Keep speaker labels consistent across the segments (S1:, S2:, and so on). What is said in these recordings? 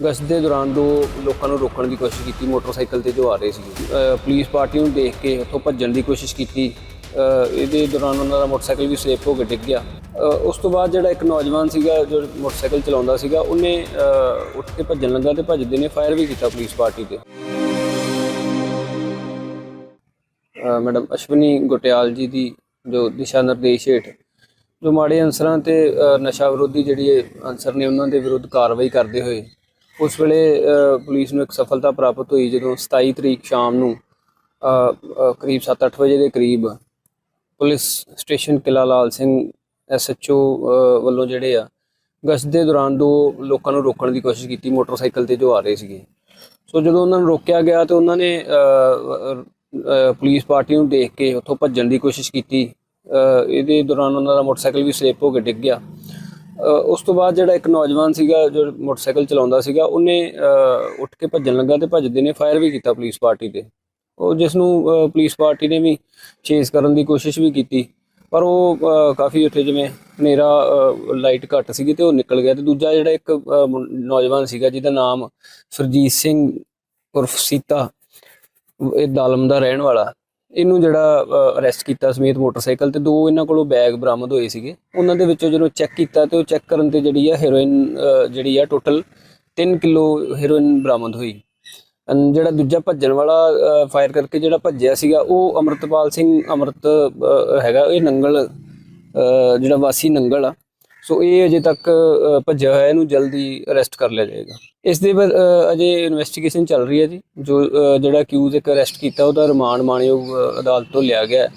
S1: ਗਸ਼ਤ ਦੇ ਦੌਰਾਨ ਦੋ ਲੋਕਾਂ ਨੂੰ ਰੋਕਣ ਦੀ ਕੋਸ਼ਿਸ਼ ਕੀਤੀ, ਮੋਟਰਸਾਈਕਲ ਤੇ ਜੋ ਆ ਰਹੇ ਸੀ ਪੁਲਿਸ ਪਾਰਟੀ ਨੂੰ ਦੇਖ ਕੇ ਉੱਥੋਂ ਭੱਜਣ ਦੀ ਕੋਸ਼ਿਸ਼ ਕੀਤੀ। ਇਹਦੇ ਦੌਰਾਨ ਉਹਨਾਂ ਦਾ ਮੋਟਰਸਾਈਕਲ ਵੀ ਸਲੇਪ ਹੋ ਕੇ ਡਿੱਗ ਗਿਆ। ਉਸ ਤੋਂ ਬਾਅਦ ਜਿਹੜਾ ਇੱਕ ਨੌਜਵਾਨ ਸੀਗਾ, ਜੋ ਮੋਟਰਸਾਈਕਲ ਚਲਾਉਂਦਾ ਸੀਗਾ, ਉਹਨੇ ਉੱਠ ਕੇ ਭੱਜਣ ਲੱਗਾ ਤੇ ਭੱਜਦੇ ਨੇ ਫਾਇਰ ਵੀ ਕੀਤਾ ਪੁਲਿਸ ਪਾਰਟੀ ਤੇ। ਮੈਡਮ ਅਸ਼ਵਨੀ ਗੋਟਿਆਲ ਜੀ ਦੀ ਜੋ ਦਿਸ਼ਾ ਨਿਰਦੇਸ਼ ਹੇਠ ਜੋ ਮਾੜੇ ਅਨਸਰਾਂ ਤੇ ਨਸ਼ਾ ਵਿਰੋਧੀ ਜਿਹੜੀ ਅਨਸਰ ਨੇ, ਉਹਨਾਂ ਦੇ ਵਿਰੁੱਧ ਕਾਰਵਾਈ ਕਰਦੇ ਹੋਏ ਉਸ ਵੇਲੇ ਪੁਲਿਸ ਨੂੰ ਇੱਕ ਸਫਲਤਾ ਪ੍ਰਾਪਤ ਹੋਈ ਜਦੋਂ 27 ਤਰੀਕ ਸ਼ਾਮ ਨੂੰ ਕਰੀਬ 7-8 ਵਜੇ ਦੇ ਕਰੀਬ ਪੁਲਿਸ ਸਟੇਸ਼ਨ ਕਿਲਾ ਲਾਲ ਸਿੰਘ ਐਸਐਚਓ ਵੱਲੋਂ ਜਿਹੜੇ ਆ, ਗਸ਼ਤ ਦੇ ਦੌਰਾਨ ਦੋ ਲੋਕਾਂ ਨੂੰ ਰੋਕਣ ਦੀ ਕੋਸ਼ਿਸ਼ ਕੀਤੀ, ਮੋਟਰਸਾਈਕਲ ਤੇ ਜੋ ਆ ਰਹੇ ਸੀਗੇ। ਸੋ ਜਦੋਂ ਉਹਨਾਂ ਨੂੰ ਰੋਕਿਆ ਗਿਆ ਤੇ ਉਹਨਾਂ ਨੇ ਪੁਲਿਸ ਪਾਰਟੀ ਨੂੰ ਦੇਖ ਕੇ ਉੱਥੋਂ ਭੱਜਣ ਦੀ ਕੋਸ਼ਿਸ਼ ਕੀਤੀ। ਇਹਦੇ ਦੌਰਾਨ ਉਹਨਾਂ ਦਾ ਮੋਟਰਸਾਈਕਲ ਵੀ ਸਲਿੱਪ ਹੋ ਕੇ ਡਿੱਗ ਗਿਆ। ਉਸ ਤੋਂ ਬਾਅਦ ਜਿਹੜਾ ਇੱਕ ਨੌਜਵਾਨ ਸੀਗਾ ਜੋ ਮੋਟਰਸਾਈਕਲ ਚਲਾਉਂਦਾ ਸੀਗਾ, ਉਹਨੇ ਉੱਠ ਕੇ ਭੱਜਣ ਲੱਗਾ ਤੇ ਭੱਜਦੇ ਨੇ, ਫਾਇਰ ਵੀ ਕੀਤਾ ਪੁਲਿਸ ਪਾਰਟੀ ਤੇ। ਉਹ ਜਿਸ ਨੂੰ ਪੁਲਿਸ ਪਾਰਟੀ ਨੇ ਵੀ ਚੇਸ ਕਰਨ ਦੀ ਕੋਸ਼ਿਸ਼ ਵੀ ਕੀਤੀ, ਪਰ ਉਹ ਕਾਫੀ ਉੱਥੇ ਜਿਵੇਂ ਹਨੇਰਾ ਲਾਈਟ ਘੱਟ ਸੀਗੀ ਤੇ ਉਹ ਨਿਕਲ ਗਿਆ ਤੇ ਦੂਜਾ ਜਿਹੜਾ ਇੱਕ ਨੌਜਵਾਨ ਸੀਗਾ ਜਿਹਦਾ ਨਾਮ ਸਰਜੀਤ ਸਿੰਘ ਉਰਫ ਸੀਤਾ, ਇਹ ਦਾਲਮ ਦਾ ਰਹਿਣ ਵਾਲਾ। ਇਹਨੂੰ ਜਿਹੜਾ ਅਰੈਸਟ ਕੀਤਾ ਸਮੇਤ ਮੋਟਰਸਾਈਕਲ ਤੇ ਦੋ ਇਹਨਾਂ ਕੋਲੋਂ ਬੈਗ ਬਰਾਮਦ ਹੋਏ ਸੀਗੇ। ਉਹਨਾਂ ਦੇ ਵਿੱਚੋਂ ਜਦੋਂ ਚੈੱਕ ਕੀਤਾ ਤੇ ਉਹ ਚੈੱਕ ਕਰਨ ਤੇ ਜਿਹੜੀ ਆ ਹੈਰੋਇਨ ਜਿਹੜੀ ਆ ਟੋਟਲ 3 ਕਿਲੋ ਹੈਰੋਇਨ ਬਰਾਮਦ ਹੋਈ। ਜਿਹੜਾ ਦੂਜਾ ਭੱਜਣ ਵਾਲਾ ਫਾਇਰ ਕਰਕੇ ਜਿਹੜਾ ਭੱਜਿਆ ਸੀਗਾ, ਉਹ ਅਮਰਤਪਾਲ ਸਿੰਘ ਅਮਰਤ ਹੈਗਾ, ਇਹ ਨੰਗਲ ਜਿਹੜਾ ਵਾਸੀ ਨੰਗਲ ਆ। ਸੋ ਇਹ ਅਜੇ ਤੱਕ ਭੱਜਿਆ ਹੋਇਆ, ਇਹਨੂੰ ਜਲਦੀ ਅਰੈਸਟ ਕਰ ਲਿਆ ਜਾਏਗਾ। ਇਸ ਦੇ ਬਾਅਦ ਅਜੇ ਇਨਵੈਸਟੀਗੇਸ਼ਨ ਚੱਲ ਰਹੀ ਹੈ ਜੀ। ਜੋ ਜਿਹੜਾ ਕਿਊਜ਼ ਇੱਕ ਅਰੈਸਟ ਕੀਤਾ, ਉਹਦਾ ਰਿਮਾਂਡ ਮਾਣਯੋਗ ਅਦਾਲਤ ਤੋਂ ਲਿਆ ਗਿਆ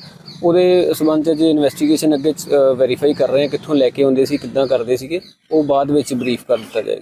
S1: ਉਹਦੇ ਸਬੰਧ ਚ ਜੇ ਇਨਵੈਸਟੀਗੇਸ਼ਨ ਅੱਗੇ ਵੈਰੀਫਾਈ ਕਰ ਰਹੇ ਹਾਂ, ਕਿੱਥੋਂ ਲੈ ਕੇ ਆਉਂਦੇ ਸੀ, ਕਿੱਦਾਂ ਕਰਦੇ ਸੀਗੇ। ਉਹ ਬਾਅਦ ਵਿੱਚ ਬਰੀਫ ਕਰ ਦਿੱਤਾ ਜਾਏਗਾ।